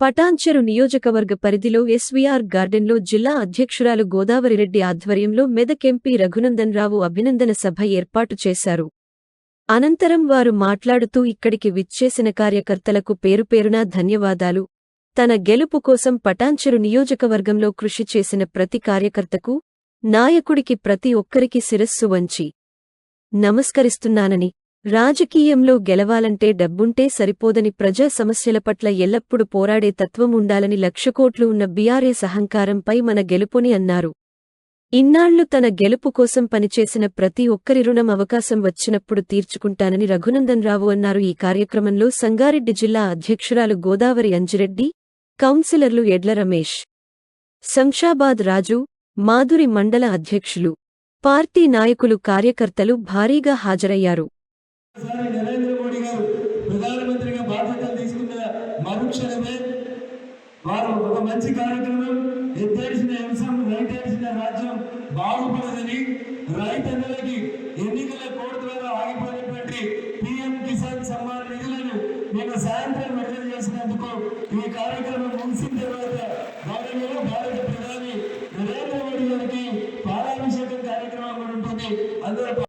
పటాన్చెరు నియోజకవర్గ పరిధిలో ఎస్వీఆర్ గార్డెన్లో జిల్లా అధ్యక్షురాలు గోదావరిరెడ్డి ఆధ్వర్యంలో మెదక్ ఎంపీ రఘునందన్రావు అభినందన సభ ఏర్పాటు చేశారు. అనంతరం వారు మాట్లాడుతూ ఇక్కడికి విచ్చేసిన కార్యకర్తలకు పేరుపేరునా ధన్యవాదాలు. తన గెలుపు కోసం పటాన్చెరు నియోజకవర్గంలో కృషి చేసిన ప్రతి కార్యకర్తకు నాయకుడికి ప్రతి ఒక్కరికి శిరస్సు వంచి నమస్కరిస్తున్నానని రాజకీయంలో గెలవాలంటే డబ్బుంటే సరిపోదని ప్రజా సమస్యల పట్ల ఎల్లప్పుడూ పోరాడే తత్వం ఉండాలని లక్షకోట్లు ఉన్న బీఆర్ఎస్ అహంకారంపై మన గెలుపుని అన్నారు. ఇన్నాళ్ళు తన గెలుపు కోసం పనిచేసిన ప్రతి ఒక్కరి రుణం అవకాశం వచ్చినప్పుడు తీర్చుకుంటానని రఘునందన్ రావు అన్నారు. ఈ కార్యక్రమంలో సంగారెడ్డి జిల్లా అధ్యక్షురాలు గోదావరి అంజిరెడ్డి కౌన్సిలర్లు ఎడ్ల రమేష్ శంషాబాద్ రాజు మాధురి మండల అధ్యక్షులు పార్టీ నాయకులు కార్యకర్తలు భారీగా హాజరయ్యారు. ఒకసారి నరేంద్ర మోడీ గారు ప్రధానమంత్రిగా బాధ్యతలు తీసుకున్న మరుక్షణమే వారు ఒక మంచి కార్యక్రమం ఎత్తేసిన అంశం రైతేసిన రాజ్యం బాగుపడదని రైతన్నలకి ఎన్నికల కోడ్ ద్వారా ఆగిపోయినటువంటి పిఎం కిసాన్ సమ్మాన్ నిధులను నేను సాయంత్రం విడుదల చేసినందుకు ఈ కార్యక్రమం ముగిసిన తర్వాత గౌరవ భారత ప్రధాని నరేంద్ర మోడీ గారికి పాలాభిషేకం కార్యక్రమం కూడా ఉంటుంది. అందరూ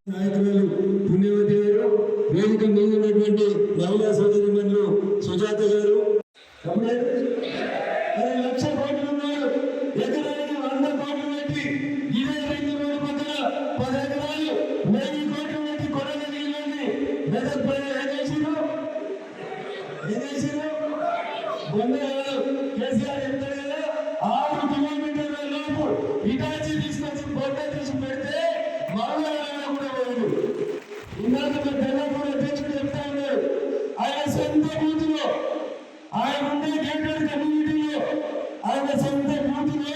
ఇటాచి తీసుకొచ్చి ఫోటో తీసి పెడితే మామూలు కూడా పోయింది. ఇందాక మీరు తెల్లపూడి అధ్యక్షుడు చెప్తా ఉన్నారు. ఆయన సొంత బూతులో ఆయన ఉండే గేటెడ్ కమ్యూనిటీలో ఆయన సొంత బూతులో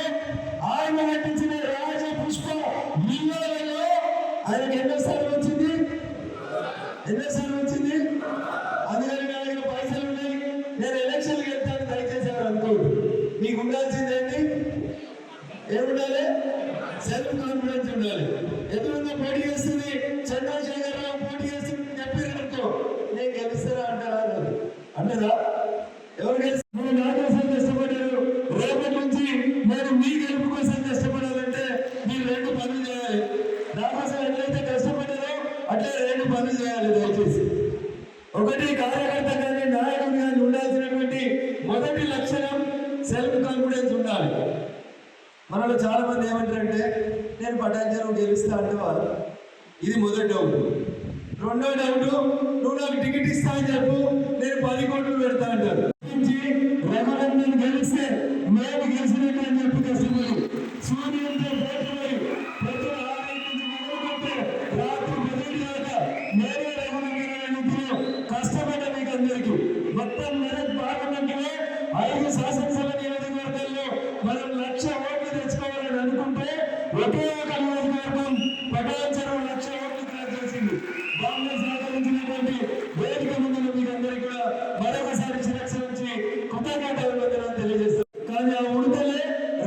ఆయన నటించిన రాజ పుష్ప విలువలలో ఆయనకి ఎన్నోసార్లు వచ్చింది? ఎన్నోసార్లు వచ్చింది? అందుకని నా దగ్గర పైసలు ఉన్నాయి. నేను ఎలక్షన్కి వెళ్తాను దయచేసి ఎవరు అనుకోడు మీకు ఉండాల్సింది ఏంటి? ఏముండాలి సెల్ఫ్ కాన్ఫిడెన్స్ ఉండాలి. ఎదురుగా పోటీ చేస్తుంది చంద్రశేఖర్ రావు పోటీ చేస్తుంది చెప్పారు నేను గెలుస్తారా అంటారా అన్నారు. ఎవరు గెలుస్తారు? నా కోసం కష్టపడ్డారు. రేపటి నుంచి నేను మీ గెలుపు కోసం కష్టపడాలంటే మీరు రెండు పనులు చేయాలి. నా కోసం ఎట్లయితే కష్టపడ్డారో అట్లే రెండు పనులు చేయాలి దయచేసి. ఒకటి కార్యకర్త కానీ నాయకుడు కానీ ఉండాల్సినటువంటి మొదటి లక్షణం సెల్ఫ్ కాన్ఫిడెన్స్ ఉండాలి. మనలో చాలా మంది ఏమంటారంటే నేను పటాచారం గెలుస్తా అంటేవారు. ఇది మొదటి డౌట్ రెండో డౌట్ నువ్వు నాకు టికెట్ ఇస్తా అని చెప్పు నేను పది కోట్లు పెడతా అంటారు. రఘునందన్ గెలిస్తే మేము గెలిచినట్టు అని చెప్పి కష్టపడి సూర్యుడితో నుంచి రాత్రి పదిహేడు దాకా నేనే రఘునందన్ కష్టపడ్డ మీకు అందరికీ. మొత్తం మెదక్ పార్లమెంటులో ఐదు శాసనసభ నియోజకవర్గాల్లో మనం లక్ష ఓట్లు తెచ్చుకోవాలని అనుకుంటే ఒకే ఒక నియోజకవర్గం పటాచారం లక్ష ఓట్లు క్రాస్ చేసింది బాంబే సహకరించినటువంటి వేదిక ముందు మీకు అందరికీ కూడా మరొకసారి శిరక్ష నుంచి కృతజ్ఞతలు తెలియజేస్తాం కానీ ఆ ఉడతలే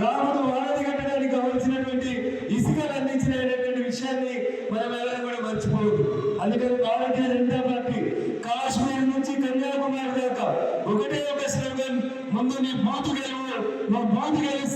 రాముడు వానది కట్టడానికి కావలసినటువంటి ఇసుకలు అందించినటువంటి విషయాన్ని మనం ఎవరైనా కూడా మర్చిపోవద్దు అందుకని భారతీయ జనతా పార్టీ కాశ్మీర్ నుంచి కన్యాకుమారి దాకా ఒకటే ఒక స్లోగన్ ముందు నీ బూతు గెలువు నువ్వు బూతు గెలిస్తే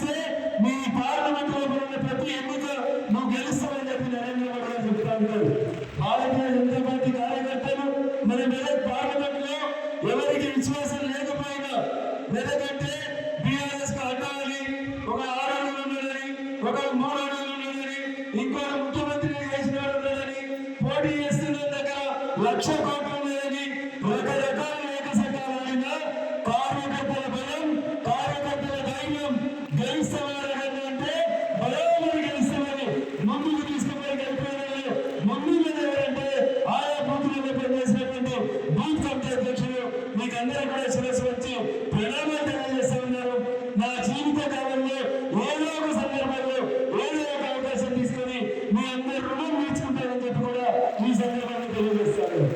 బూత్ కమిటీ అధ్యక్షులు మీకు అందరూ కూడా శిరస్సు వచ్చి ప్రణామాలు తెలియజేస్తూ ఉన్నారు. నా జీవిత కాలంలో ఏదో ఒక సందర్భంలో ఏదో ఒక అవకాశం తీసుకొని మీ అందరు రుణం తీర్చుకుంటారని చెప్పి కూడా ఈ సందర్భాన్ని తెలియజేస్తాను.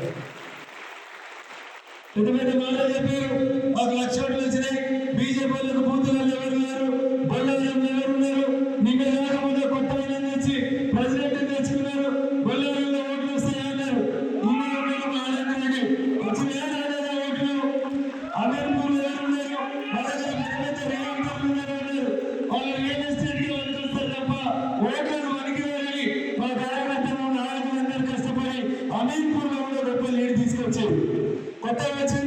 పెద్ద పెద్ద మాటలు చెప్పారు. మాకు లక్ష কোথায় গেছেন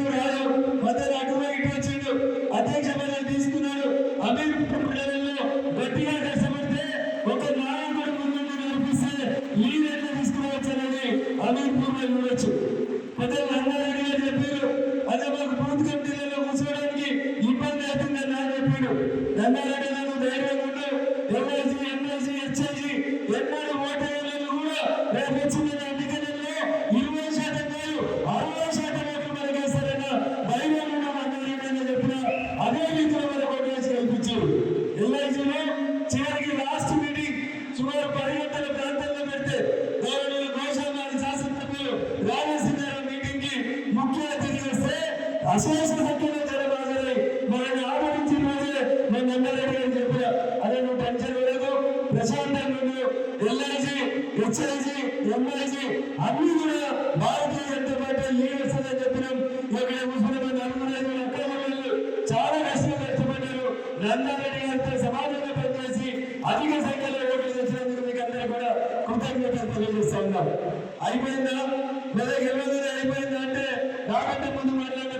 అశేష సంఖ్యలో జనం హాజరై మనల్ని ఆదరించిన రోజే నేను ఎమ్మెల్యేగా చెప్పిన. అదే నువ్వు టెన్షన్ లేదు ప్రశాంతంగా ఉండు. ఎల్ఐసి హెచ్ఐసి ఎంఐసి అన్ని కూడా భారతీయ జనతా పార్టీ లీడర్స్ అని చెప్పినాం. ఇక్కడ ముస్లిం నలుగురు అక్రమాలు చాలా కష్టంగా కష్టపడ్డారు. రంగారెడ్డి గారితో సమాజంలో పనిచేసి అధిక సంఖ్యలో ఓట్లు తెచ్చినందుకు మీకు అందరూ కూడా కృతజ్ఞతలు తెలియజేస్తా ఉన్నాం. అయిపోయిందా? లేదా గెలవదు అయిపోయిందా అంటే రాకంటే ముందు మాట్లాడారు